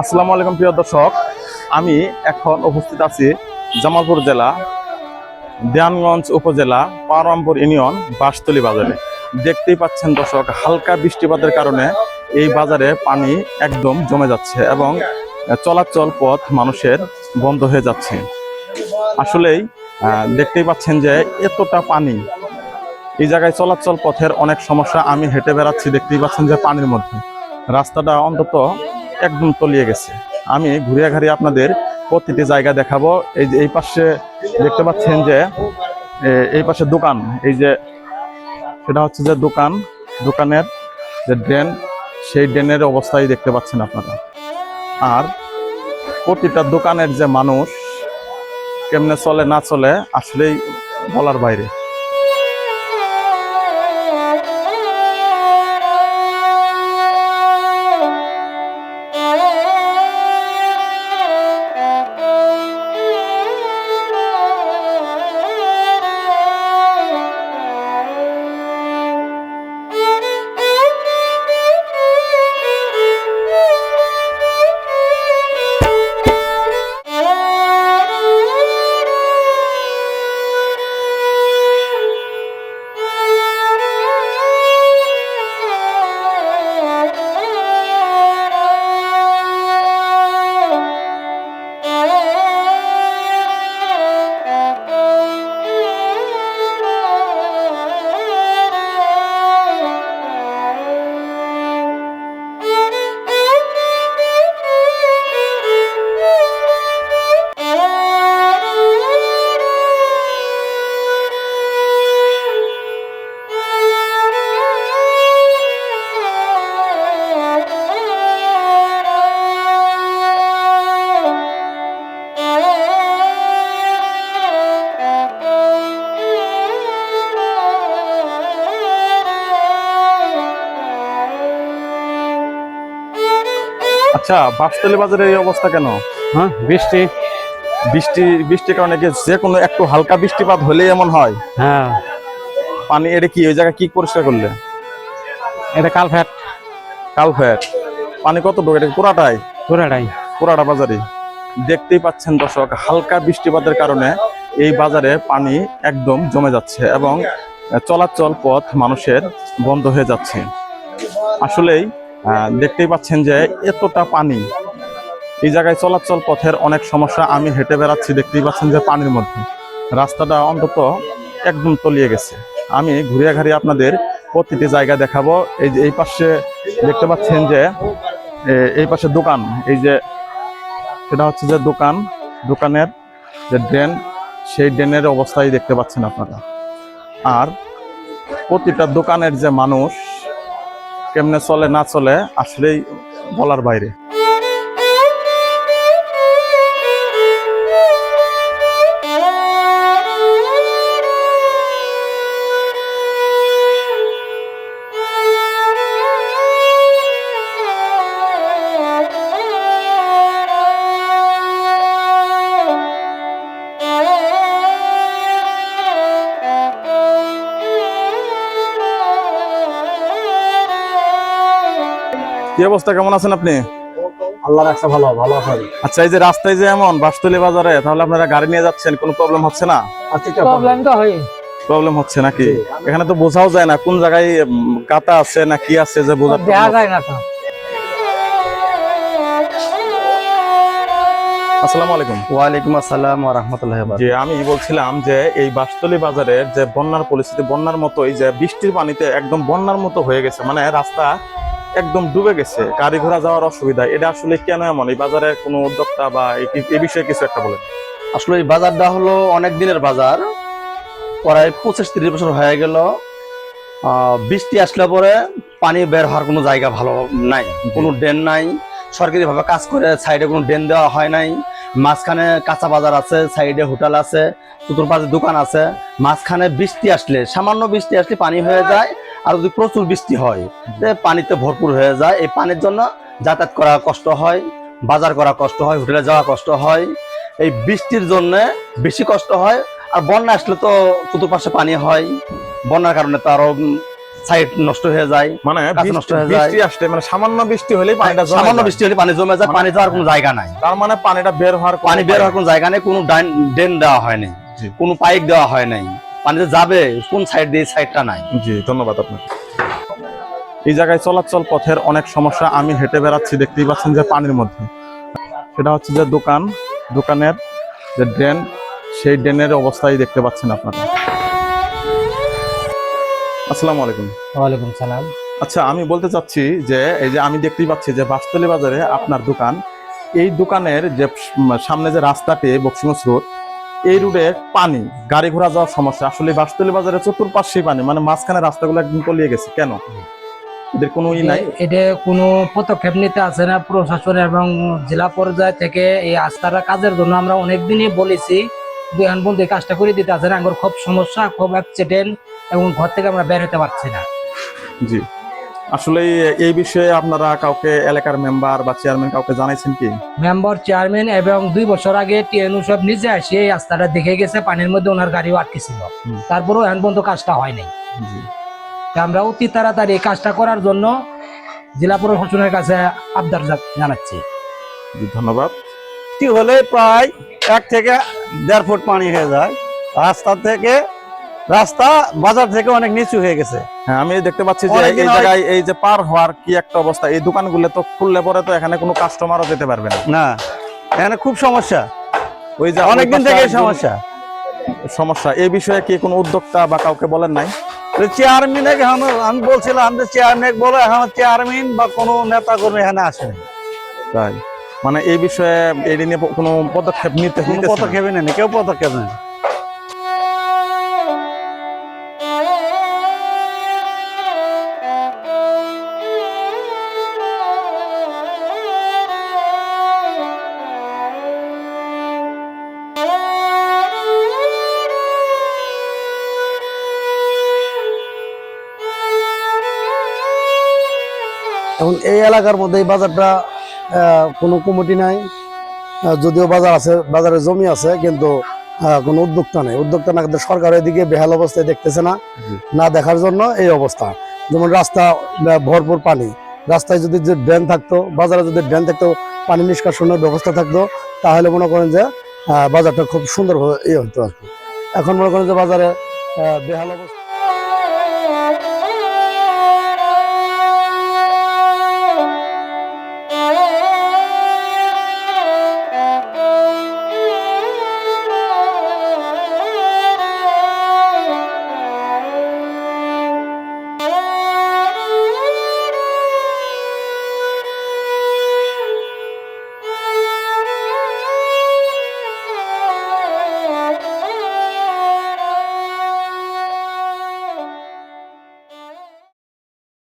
আসসালামু আলাইকুম প্রিয় দর্শক, আমি এখন উপস্থিত আছি জামালপুর জেলা, দেয়ানগঞ্জ উপজেলা, পারমপুর ইউনিয়ন, বাঁশতলি বাজারে। দেখতেই পাচ্ছেন দর্শক, হালকা বৃষ্টিপাতের কারণে এই বাজারে পানি একদম জমে যাচ্ছে এবং চলাচল পথ মানুষের বন্ধ হয়ে যাচ্ছে। আসলেই দেখতেই পাচ্ছেন যে এতটা পানি, এই জায়গায় চলাচল পথের অনেক সমস্যা, আমি হেঁটে বেড়াচ্ছি, দেখতেই পাচ্ছেন যে পানির মধ্যে। রাস্তাটা অন্তত একদম তলিয়ে গেছে। আমি ঘুরিয়ে ঘাড়িয়ে আপনাদের প্রতিটি জায়গা দেখাবো। এই যে এই পাশে দেখতে পাচ্ছেন যে এই পাশে দোকান, এই যে সেটা হচ্ছে যে দোকান, দোকানের যে ড্রেন, সেই ড্রেনের অবস্থাই দেখতে পাচ্ছেন আপনারা। আর প্রতিটা দোকানের যে মানুষ কেমনে চলে না চলে, আসলেই বলার বাইরে। আচ্ছা বাসতলি বাজারের এই অবস্থা কেন? হ্যাঁ বৃষ্টি বৃষ্টি বৃষ্টির কারণে যে কোনো একটু হালকা বৃষ্টিপাত হলেই এমন হয়? হ্যাঁ। পানি এটা কি ওই জায়গায় কি পরিষ্কার করলে? এটা কালফ্যাট কালফ্যাট পানি কত ঢোকে এটা পুরাটাই? পুরাটাই। পুরাটা বাজারে দেখতেই পাচ্ছেন দর্শক হালকা বৃষ্টিপাতের কারণে এই বাজারে পানি একদম জমে যাচ্ছে এবং চলাচল পথ মানুষের বন্ধ হয়ে যাচ্ছে। আসলেই দেখতেই পাচ্ছেন যে এতটা পানি। এই জায়গায় চলাচল পথের অনেক সমস্যা। আমি হেঁটে বেড়াচ্ছি, দেখতেই পাচ্ছেন যে পানির মধ্যে। রাস্তাটা অন্তত একদম তলিয়ে গেছে। আমি ঘুরিয়ে ঘাড়িয়ে আপনাদের প্রতিটি জায়গা দেখাবো। এই যে এই পাশে দেখতে পাচ্ছেন যে এই পাশে দোকান। এই যে, সেটা হচ্ছে যে দোকান। দোকানের যে ড্রেন, সেই ড্রেনের অবস্থাই দেখতে পাচ্ছেন আপনারা। আর প্রতিটা দোকানের যে মানুষ কেমনে চলে না চলে আসলেই বলার বাইরে। কি অবস্থা? কেমন আছেন আপনি? আল্লাহ রাখছে ভালো ভালো আছেন। আচ্ছা এই যে রাস্তায় যে এমন বাসতলি বাজারে তাহলে আপনারা গাড়ি নিয়ে যাচ্ছেন কোনো প্রবলেম হচ্ছে না? প্রবলেম তো হয় প্রবলেম হচ্ছে নাকি? এখানে তো বোঝাও যায় না কোন জায়গায় কাটা আছে না কি আছে যে বোঝা যায় না আসসালামু আলাইকুম। ওয়ালাইকুম আসসালাম ওয়া রাহমাতুল্লাহি ওয়া যে আমি বলছিলাম যে এই বাসতলি বাজারের যে বন্যার পরিস্থিতি বন্যার মতোই যে বৃষ্টির পানিতে একদম বন্যার মতো হয়ে গেছে। মানে রাস্তা একদম ডুবে গেছে গাড়ি ঘোড়া যাওয়ার অসুবিধা। এটা আসলে কেন এমন? এই বাজারের কোনো উদ্যোক্তা বা এই- বিষয়ে কিছু একটা বলেন। আসলে এই বাজারটা হলো অনেক দিনের বাজার। প্রায় পঁচিশ তিরিশ বছর হয়ে গেল। বৃষ্টি আসলে পরে পানি বের হওয়ার কোনো জায়গা ভালো নাই কোনো ড্রেন নাই। সরকারিভাবে কাজ করে সাইডে কোনো ড্রেন দেওয়া হয় নাই। মাঝখানে কাঁচা বাজার আছে সাইডে হোটেল আছে চতুর্পাশে দোকান আছে। মাঝখানে বৃষ্টি আসলে সামান্য বৃষ্টি আসলে পানি হয়ে যায়। আর যদি প্রচুর বৃষ্টি হয় পানিতে ভরপুর হয়ে যায়। এই পানির জন্য যাতায়াত করা কষ্ট হয় বাজার করা কষ্ট হয় হোটেলে যাওয়া কষ্ট হয়। এই বৃষ্টির জন্য বেশি কষ্ট হয়। আর বন্যা আসলে তো চতুর্পাশে পানি হয়। বন্যার কারণে তো আরও সাইড নষ্ট হয়ে যায় মানে নষ্ট হয়ে যায়। বৃষ্টি আসলে মানে সামান্য বৃষ্টি হলে পানিটা জমে সামান্য বৃষ্টি হলে পানি জমে যায় মানে- পানি যাওয়ার কোনো জায়গা নাই। তার মানে পানিটা বের হওয়ার পানি বের হওয়ার কোনো জায়গা নেই কোনো ড্রেন দেওয়া হয়নি। কোনো পাইপ দেওয়া হয় নাই। পানি যে যাবে কোন সাইড দিয়ে সাইডটা নাই। জি ধন্যবাদ আপনাকে। এই জায়গায় চলাচল পথের অনেক সমস্যা আমি হেঁটে বেড়াচ্ছি দেখতেই পাচ্ছেন যে পানির মধ্যে। সেটা হচ্ছে যে দোকান দোকানের যে ড্রেন সেই ড্রেনের অবস্থাই দেখতে পাচ্ছেন আপনারা। আসসালামু আলাইকুম। ওয়ালাইকুম সালাম। আচ্ছা আমি বলতে চাচ্ছি যে এই যে আমি দেখতেই পাচ্ছি যে বাসতলী বাজারে আপনার দোকান এই দোকানের যে সামনে যে রাস্তাটি বক্সিমস রোড এই রোডে পানি গাড়ি ঘোড়া যাওয়ার সমস্যা। আসলে বাসতলী বাজারে চতুর্পাশে পানি মানে মাঝখানে রাস্তাগুলো একদম তলিয়ে গেছে। কেন? এদের কোনো ই নাই? এটা কোনো পদক্ষেপ নিতে আছে না প্রশাসন এবং জেলা পর্যায় থেকে এই আস্থার কাজের জন্য আমরা অনেকদিনই বলেছি বন্ধু কাজটা করে দিতে আছে না। আমার খুব সমস্যা খুব অ্যাক্সিডেন্ট এবং ঘর থেকে আমরা বের হতে পারছি না। জি। আসলে এই বিষয়ে আপনারা কাউকে এলাকার মেম্বার বা চেয়ারম্যান কাউকে জানাইছেন কি? মেম্বার চেয়ারম্যান এবং দুই বছর আগে টিএনউ সব নিজে আসে এই রাস্তাটা দেখে গেছে পানির মধ্যে ওনার গাড়িও আটকে ছিল হুম। তারপরেও এখন পর্যন্ত কাজটা হয় নাই। তা আমরা অতি তাড়াতাড়ি এই কাজটা করার জন্য জেলা প্রশাসনের কাছে আবদার জানাচ্ছি। ধন্যবাদ। বৃষ্টি হলে প্রায় এক থেকে দেড় ফুট পানি হয়ে যায়। রাস্তা থেকে রাস্তা বাজার থেকে অনেক নিচু হয়ে গেছে। হ্যাঁ আমি দেখতে পাচ্ছি যে এই জায়গায় এই যে পার হওয়ার কি একটা অবস্থা? এই দোকানগুলো তো খুললে পরে তো এখানে কোনো কাস্টমারও যেতে পারবে না। না এখানে খুব সমস্যা। ওই যে অনেকদিন থেকে সমস্যা। সমস্যা। এই বিষয়ে কি কোনো উদ্যোক্তা বা কাউকে বলেন নাই? চেয়ারম্যান আমি বলছিলাম যে চেয়ারম্যান বলে এখন চেয়ারম্যান বা কোনো নেতা কর্মী এখানে আসেনি। তাই। মানে এই বিষয়ে এই নিয়ে কোনো পদক্ষেপ নিতে কোনো পদক্ষেপ নেই কেউ পদক্ষেপ নেই এখন এই এলাকার মধ্যে এই বাজারটা কোনো কমিটি নাই। যদিও বাজার আছে বাজারে জমি আছে কিন্তু কোনো উদ্যোক্তা নেই। উদ্যোক্তা না কিন্তু সরকার এদিকে বেহাল অবস্থায় দেখতেছে না না দেখার জন্য এই অবস্থা। যেমন রাস্তা ভরপুর পানি। রাস্তায় যদি যে ড্রেন থাকতো বাজারে যদি ড্রেন থাকতো পানি নিষ্কাশনের ব্যবস্থা থাকতো তাহলে মনে করেন যে বাজারটা খুব সুন্দর ইয়ে হতো আর কি। এখন মনে করেন যে বাজারে বেহাল অবস্থা।